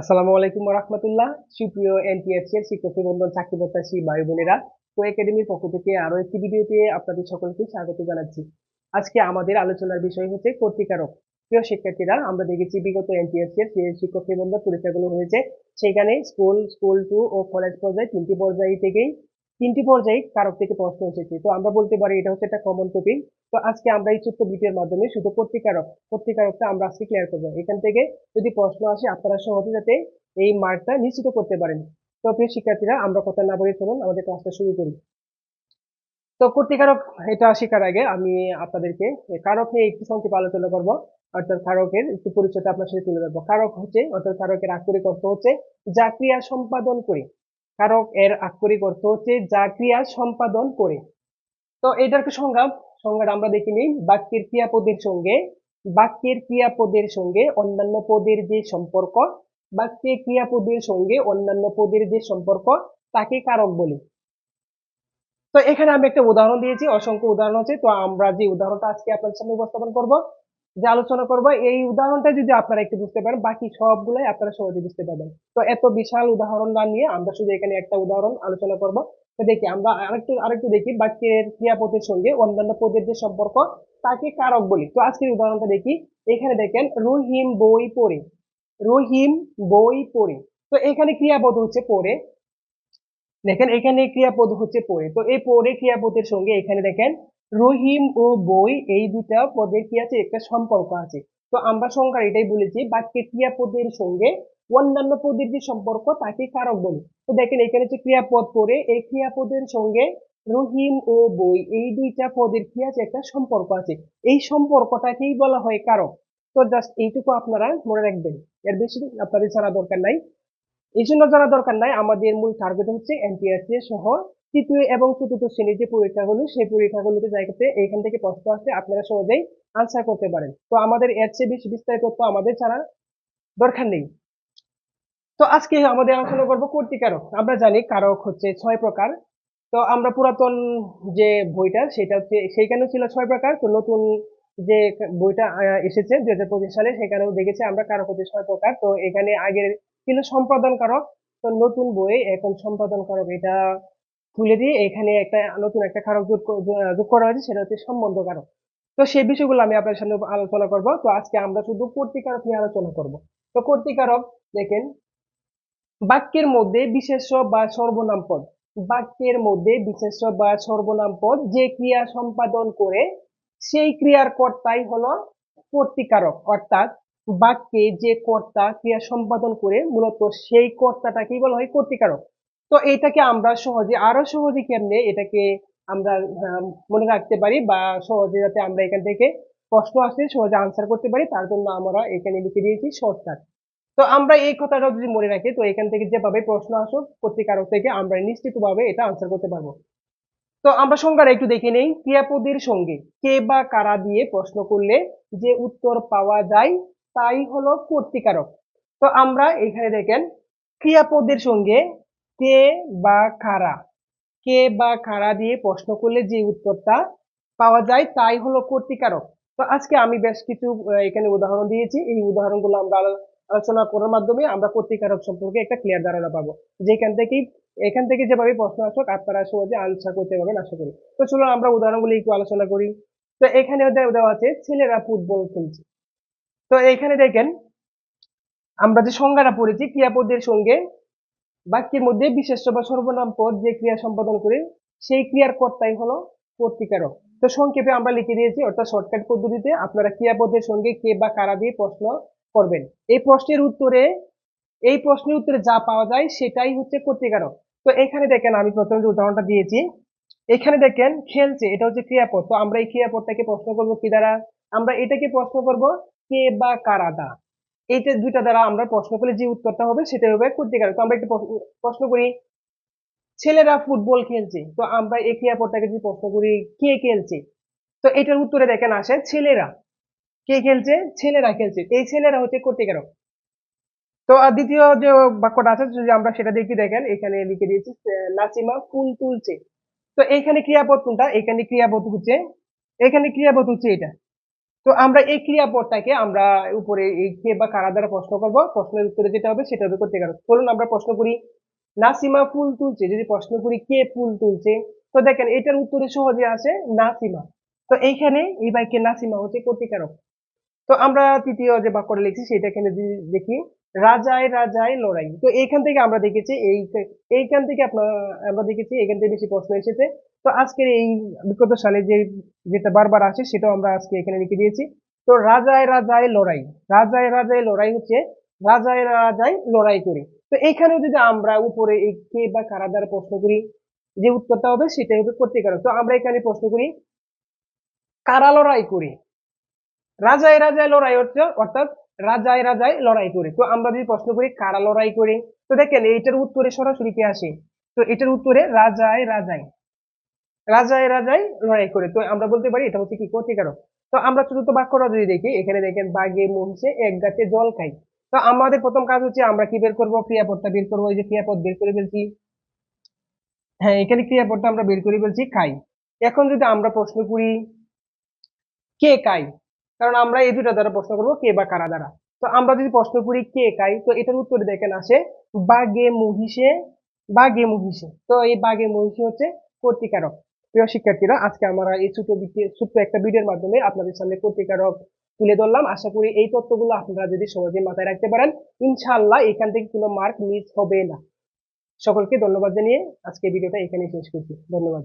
আসসালামু আলাইকুম রহমতুল্লাহ সুপ্রিয় এনটিএসসি এর চাকরি প্রত্যাশী বোনেরা, কো একাডেমির পক্ষ থেকে একটি ভিডিওতে আপনাদের সকলকে স্বাগত জানাচ্ছি। আজকে আমাদের আলোচনার বিষয় হচ্ছে কর্তৃকারক। প্রিয় শিক্ষার্থীরা, আমরা দেখেছি বিগত এনটিএসসি এর শিক্ষক নিবন্ধন পরীক্ষাগুলো হয়েছে, সেখানে স্কুল স্কুল টু ও কলেজ পর্যায়ে তিনটি পর্যায় থেকেই, তিনটি পর্যায়ে কারক থেকে প্রশ্ন এসেছে। তো আমরা বলতে পারি এটা হচ্ছে একটা কমন টপিক তো আজকে আমরা এই ছোট্ট ভিডিওর মাধ্যমে শুধু কর্তৃকারক কর্তৃকারকটা আমরা আজকে ক্লিয়ার করব। এখান থেকে যদি প্রশ্ন আসে, আপনারা সহজে যাতে এই মার্কটা নিশ্চিত করতে পারেন। তো প্রিয় শিক্ষার্থীরা, আমরা কথা না বলে চলুন, আমাদের ক্লাসটা শুরু করি। তো কর্তৃকারক এটা শেখার আগে আমি আপনাদেরকে কারক নিয়ে একটু সংক্ষেপে আলোচনা করব। অর্থাৎ কারকের একটু পরিচয়টা আপনার সাথে তুলে ধরবো। কারক হচ্ছে, অর্থাৎ কারকের আক্ষরিক অর্থ হচ্ছে, যা ক্রিয়া সম্পাদন করে। কারক এর আক্ষরিক অর্থ হচ্ছে, যা ক্রিয়া সম্পাদন করে। তো এটার সংজ্ঞা সংজ্ঞাটা আমরা দেখে নিই। বাক্যের ক্রিয়াপদের সঙ্গে, বাক্যের ক্রিয়াপদের সঙ্গে অন্যান্য পদের যে সম্পর্ক, বাক্যের ক্রিয়াপদের সঙ্গে অন্যান্য পদের যে সম্পর্ক, তাকে কারক বলি। তো এখানে আমি একটা উদাহরণ দিয়েছি, অসংখ্য উদাহরণ আছে। তো আমরা যে উদাহরণটা আজকে আপনাদের সামনে উপস্থাপন করব, যে আলোচনা করব, এই উদাহরণটা যদি আপনারা একটু বুঝতে পারেন, বাকি সবগুলাই আপনারা সহজে বুঝতে পারবেন। তো এত বিশাল উদাহরণ না নিয়ে আমরা শুধু এখানে একটা উদাহরণ আলোচনা করব। দেখি আমরা আরেকটু আরেকটু দেখি বাক্যের ক্রিয়াপদের সঙ্গে অন্যান্য পদের যে সম্পর্ক, তাকে কারক বলি। তো আজকের উদাহরণটা দেখি। এখানে দেখেন, রহিম বই পড়ে, রহিম বই পড়ে। তো এখানে ক্রিয়াপদ হচ্ছে পড়ে। দেখেন, এখানে ক্রিয়াপদ হচ্ছে পড়ে। তো এই পড়ে ক্রিয়াপদের সঙ্গে এখানে দেখেন, রহিম ও বই, এই দুটা পদের কি আছে? একটা সম্পর্ক আছে। তো আমরা সংখ্যার এটাই বলেছি, বাক্যের ক্রিয়াপদের সঙ্গে অন্যান্য পদের যে সম্পর্ক তাকে কারক বলে। তো দেখেন, এখানে যে ক্রিয়াপদ পড়ে, এই ক্রিয়াপদের সঙ্গে রহিম ও বই, এই দুইটা পদের কি আছে? একটা সম্পর্ক আছে। এই সম্পর্কটাকেই বলা হয় কারক। তো জাস্ট এইটুকু আপনারা মনে রাখবেন। এর বেশি আপনাদের জানা দরকার নাই। এই জন্য জানা দরকার নাই, আমাদের মূল টার্গেট হচ্ছে এনটিআরসি সহ তৃতীয় এবং চতুর্থ শ্রেণির যে পরীক্ষাগুলো, সেই পরীক্ষাগুলোতে জায়গাতে এখান থেকে প্রশ্ন আসলে আপনারা সহজেই আনসার করতে পারেন। তো আমাদের এর চেয়ে বেশি বিস্তারিত তথ্য আমাদের ছাড়া দরকার নেই। তো আজকে আমাদের আলোচনা করব কর্তিকারক। আমরা জানি কারক হচ্ছে ছয় প্রকার। তো আমরা পুরাতন যে বইটা, সেটা হচ্ছে, সেইখানেও ছিল ছয় প্রকার। তো নতুন যে বইটা এসেছে দুই হাজার পঁচিশ সালে, সেখানেও দেখেছি আমরা কারক হচ্ছে ছয় প্রকার। তো এখানে আগের ছিল সম্পাদন কারক। তো নতুন বই, এখন সম্পাদন কারক। এটা তুলে দিয়ে এখানে একটা নতুন একটা কারক যোগ করা হয়েছে, সেটা হচ্ছে সম্বন্ধ কারক। তো সেই বিষয়গুলো আমি আপনার সামনে আলোচনা করব। তো আজকে আমরা শুধু কর্তিকারক নিয়ে আলোচনা করব। তো কর্তিকারক, দেখেন বাক্যের মধ্যে বিশেষ্য বা সর্বনাম পদ। বাক্যের মধ্যে বিশেষ্য বা সর্বনাম পদ যে ক্রিয়া সম্পাদন করে, সেই ক্রিয়ার কর্তাই হলো কর্তিকারক। অর্থাৎ বাক্যে যে কর্তা ক্রিয়া সম্পাদন করে, মূলত সেই কর্তাটাকেই বলা হয় কর্তিকারক। তো এটাকে আমরা সহজে, আরও সহজে কেমনে এটাকে আমরা মনে রাখতে পারি বা সহজে যাতে আমরা এখান থেকে প্রশ্ন আসে, সহজে আনসার করতে পারি, তার জন্য আমরা এখানে লিখে দিয়েছি শর্টকাট তো আমরা এই কথাটা যদি মনে রাখি, তো এখান থেকে যেভাবে প্রশ্ন আসুক কর্তিকারক থেকে আমরা নিশ্চিতভাবে এটা আনসার করতে পারব। তো আমরা সংজ্ঞাটা একটু দেখে নেই। ক্রিয়াপদের সঙ্গে কে বা কারা দিয়ে প্রশ্ন করলে যে উত্তর পাওয়া যায়, তাই হলো কর্তিকারক তো আমরা এখানে দেখেন, ক্রিয়াপদের সঙ্গে কে বা কারা, কে বা কারা দিয়ে প্রশ্ন করলে যে উত্তরটা পাওয়া যায়, তাই হলো কর্তিকারক তো আজকে আমি বেশ কিছু এখানে উদাহরণ দিয়েছি। এই উদাহরণগুলো আমরা আলোচনা করার মাধ্যমে আমরা কর্তিকারক সম্পর্কে একটা ক্লিয়ার ধারণা পাবো। যেখান থেকেই, এখান থেকে যেভাবে প্রশ্ন আসুক, আপনারা সহজে আনসার করতে পারবেন, আশা করি। তো চলুন আমরা উদাহরণগুলি একটু আলোচনা করি। তো এখানে দেওয়া আছে, ছেলেরা ফুটবল খেলছে। তো এখানে দেখেন, আমরা যে সংজ্ঞাটা পড়েছি, ক্রিয়াপদের সঙ্গে বাক্যের মধ্যে বিশেষ বা সর্বনাম পদ যে ক্রিয়া সম্পাদন করে, সেই ক্রিয়ার কর্তাই হলো কর্তিকারক তো সংক্ষেপে আমরা লিখে দিয়েছি, অর্থাৎ শর্টকাট পদ্ধতিতে আপনারা ক্রিয়াপদের সঙ্গে কে বা কারা দিয়ে প্রশ্ন করবেন। এই প্রশ্নের উত্তরে, এই প্রশ্নের উত্তরে যা পাওয়া যায় সেটাই হচ্ছে কর্তিকারক তো এখানে দেখেন, আমি প্রথমে যে উদাহরণটা দিয়েছি, এখানে দেখেন খেলছে, এটা হচ্ছে ক্রিয়াপদ। তো আমরা এই ক্রিয়াপদটাকে প্রশ্ন করব কি দ্বারা? আমরা এটাকে প্রশ্ন করব কে বা কারা দা। এইটা দুইটা দ্বারা আমরা প্রশ্ন করলে যে উত্তরটা হবে সেটা হবে কর্তিকারক তো আমরা একটু প্রশ্ন করি, ছেলেরা ফুটবল খেলছে, তো আমরা এই ক্রিয়াপদটাকে যদি প্রশ্ন করি, কে খেলছে? তো এটার উত্তরে দেখেন আসে ছেলেরা। কে খেলছে? ছেলেরা খেলছে। এই ছেলেরা হচ্ছে কর্তিকারক। তো দ্বিতীয় যে বাক্যটা আছে, যদি আমরা সেটা দেখি দেখেন, এখানে লিখে দিয়েছি নাসিমা ফুল তুলছে। তো এখানে ক্রিয়াপদ কোনটা? এখানে ক্রিয়াপদ হচ্ছে এখানে ক্রিয়াপদ হচ্ছে এটা। তো আমরা এই ক্রিয়াপদটাকে আমরা উপরে এই কে বা কারা দ্বারা প্রশ্ন করব, প্রশ্নের উত্তরে যেটা হবে সেটা হবে কর্তৃকারক। চলুন আমরা প্রশ্ন করি, নাসিমা ফুল তুলছে, যদি প্রশ্ন করি কে ফুল তুলছে? তো দেখেন এটার উত্তরে সহজে আসে নাসিমা। তো এইখানে এই বাক্যে নাসিমা হচ্ছে কর্তৃকারক। তো আমরা তৃতীয় যে বাক্যটা লিখছি, সেটা এখানে দেখি। রাজায় রাজায় লড়াই। তো এইখান থেকে আমরা দেখেছি, এই এইখান থেকে আপনার আমরা দেখেছি এখান থেকে বেশি প্রশ্ন এসেছে। তো আজকের এই বিগত সালে যে, যেটা বারবার আসে, সেটাও আমরা আজকে এখানে লিখে দিয়েছি। তো রাজায় রাজায় লড়াই। রাজায় রাজায় লড়াই হচ্ছে, রাজায় রাজায় লড়াই করি। তো এইখানেও যদি আমরা উপরে কে বা কারা দ্বারা প্রশ্ন করি, যে উত্তরটা হবে, সেটাই হবে কর্তৃকারক তো আমরা এখানে প্রশ্ন করি, কারা লড়াই করে? রাজায় রাজায় লড়াই হচ্ছে, অর্থাৎ রাজায় রাজায় লড়াই করে। তো আমরা যদি প্রশ্ন করি, কারা লড়াই করে? তো দেখেন, এইটার উত্তরে সরাসরি কে আসে? তো এটার উত্তরে রাজায় রাজায় রাজায় রাজায় লড়াই করে। তো আমরা বলতে পারি, এটা হচ্ছে কি ক্ষতিকারক? তো আমরা চতুর্থ বাক্যটা যদি দেখি, এখানে দেখেন বাঘে মহিষে এক গাছে জল খাই। তো আমাদের প্রথম কাজ হচ্ছে, আমরা কি বের করব? ক্রিয়াপদটা বের করব, এই যে ক্রিয়াপদ বের করে ফেলছি। হ্যাঁ এখানে ক্রিয়াপদটা আমরা বের করে ফেলছি, খাই। এখন যদি আমরা প্রশ্ন করি, কে কাই কারণ আমরা এই দুটা দ্বারা প্রশ্ন করব কে বা কারা দ্বারা। তো আমরা যদি প্রশ্ন করি কে কাই, তো এটার উত্তরে দেখেন আসে বাঘে মহিষে বাঘে মহিষে। তো এই বাঘে মহিষে হচ্ছে কর্তিকারক। প্রিয় শিক্ষার্থীরা, আজকে আমরা এই ছোট ছোট্ট একটা ভিডিওর মাধ্যমে আপনাদের সামনে কর্তিকারক তুলে ধরলাম। আশা করি এই তথ্যগুলো আপনারা যদি সহজে মাথায় রাখতে পারেন, ইনশাআল্লাহ এখান থেকে কোনো মার্ক মিস হবে না। সকলকে ধন্যবাদ জানিয়ে আজকে ভিডিওটা এখানে শেষ করছি। ধন্যবাদ।